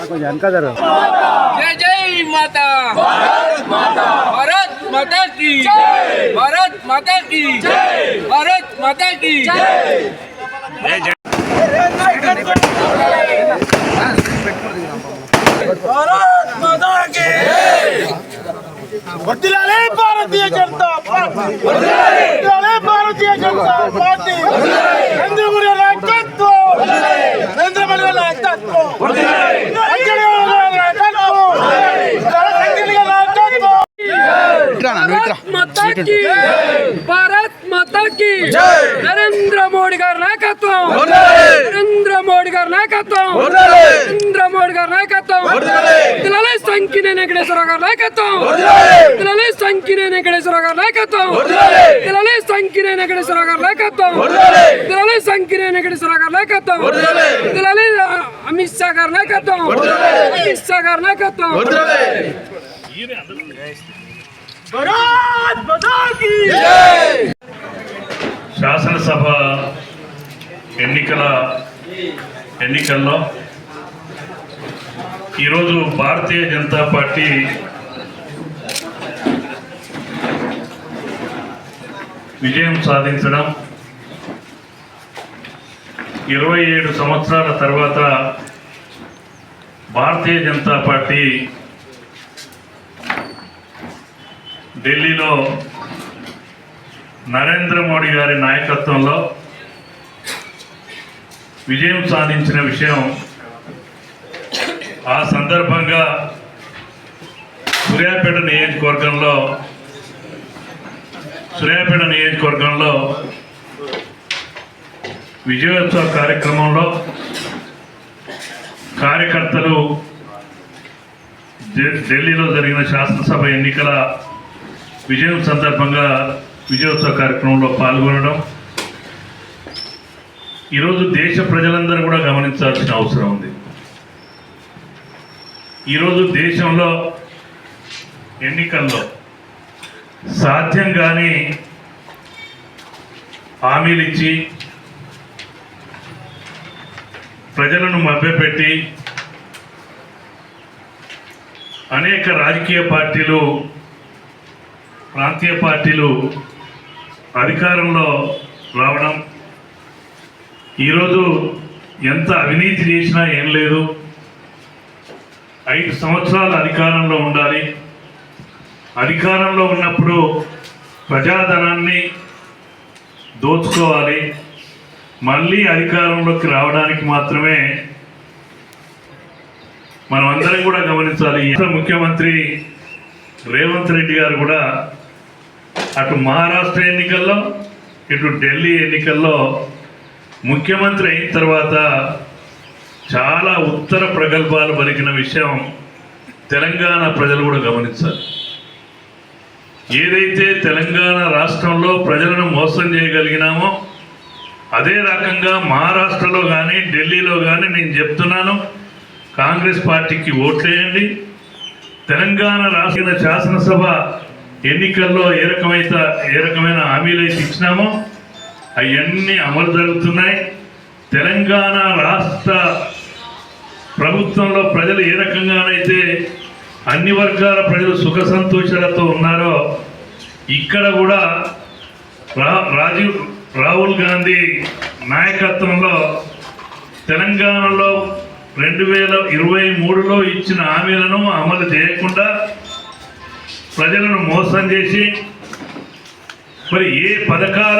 కొంచెం వెనక జరగ जय जय माता भारत माता की भारत माता की भारत माता की వర్ధిల్లాలి భారతీయ జనతా పార్టీ వర్ధిల్లాలి భారతీయ జనతా పార్టీ భారత్ మాతాకి. భారత్ మాతాకి. నరేంద్ర మోడీ గారి నాయకత్వం. నరేంద్ర మోడీ గారి నాయకత్వం. నరేంద్ర మోడీ గారి నాయకత్వం. పిల్లల సంఖ్యనే వెంకటేశ్వర గారి నాయకత్వం. పిల్లల సంఖ్యనే వెంకటేశ్వర గారి నాయకత్వం. పిల్లల సంఖ్యనే వెంకటేశ్వర గారి నాయకత్వం. పిల్లల సంఖ్యనే వెంకటేశ్వర గారి నాయకత్వం. పిల్లల అమిత్ షా గారి నాయకత్వం. అమిత్ షా గారి నాయకత్వం. శాసనసభ ఎన్నికల ఎన్నికల్లో ఈరోజు భారతీయ జనతా పార్టీ విజయం సాధించడం ఇరవై ఏడు సంవత్సరాల తర్వాత భారతీయ జనతా పార్టీ ఢిల్లీలో నరేంద్ర మోడీ గారి నాయకత్వంలో విజయం సాధించిన విషయం ఆ సందర్భంగా సూర్యాపేట నియోజకవర్గంలో సూర్యాపేట నియోజకవర్గంలో విజయోత్సవ కార్యక్రమంలో కార్యకర్తలు ఢిల్లీలో జరిగిన శాసనసభ ఎన్నికల విజయం సందర్భంగా విజయోత్సవ కార్యక్రమంలో పాల్గొనడం. ఈరోజు దేశ ప్రజలందరూ కూడా గమనించాల్సిన అవసరం ఉంది. ఈరోజు దేశంలో ఎన్నికల్లో సాధ్యం కానీ హామీలు ఇచ్చి ప్రజలను మభ్యపెట్టి అనేక రాజకీయ పార్టీలు ప్రాంతీయ పార్టీలు అధికారంలో రావడం ఈరోజు ఎంత అవినీతి చేసినా ఏం లేదు. ఐదు సంవత్సరాలు అధికారంలో ఉండాలి. అధికారంలో ఉన్నప్పుడు ప్రజాధనాన్ని దోచుకోవాలి. మళ్ళీ అధికారంలోకి రావడానికి మాత్రమే మనం అందరం కూడా గమనించాలి. ముఖ్యమంత్రి రేవంత్ రెడ్డి గారు కూడా అటు మహారాష్ట్ర ఎన్నికల్లో ఇటు ఢిల్లీ ఎన్నికల్లో ముఖ్యమంత్రి అయిన తర్వాత చాలా ఉత్తర ప్రగల్భాలు పలికిన విషయం తెలంగాణ ప్రజలు కూడా గమనించాలి. ఏదైతే తెలంగాణ రాష్ట్రంలో ప్రజలను మోసం చేయగలిగినామో అదే రకంగా మహారాష్ట్రలో కానీ ఢిల్లీలో కానీ నేను చెప్తున్నాను కాంగ్రెస్ పార్టీకి ఓట్లేయండి. తెలంగాణ రాష్ట్ర శాసనసభ ఎన్నికల్లో ఏ రకమైతే ఏ రకమైన హామీలు అయితే ఇచ్చినామో అవన్నీ అమలు జరుగుతున్నాయి. తెలంగాణ రాష్ట్ర ప్రభుత్వంలో ప్రజలు ఏ రకంగానైతే అన్ని వర్గాల ప్రజలు సుఖ సంతోషాలతో ఉన్నారో ఇక్కడ కూడా రా రాజీవ్ రాహుల్ గాంధీ నాయకత్వంలో తెలంగాణలో రెండు వేల ఇరవై మూడులో ఇచ్చిన హామీలను అమలు చేయకుండా ప్రజలను మోసం చేసి మరి ఏ పథకాల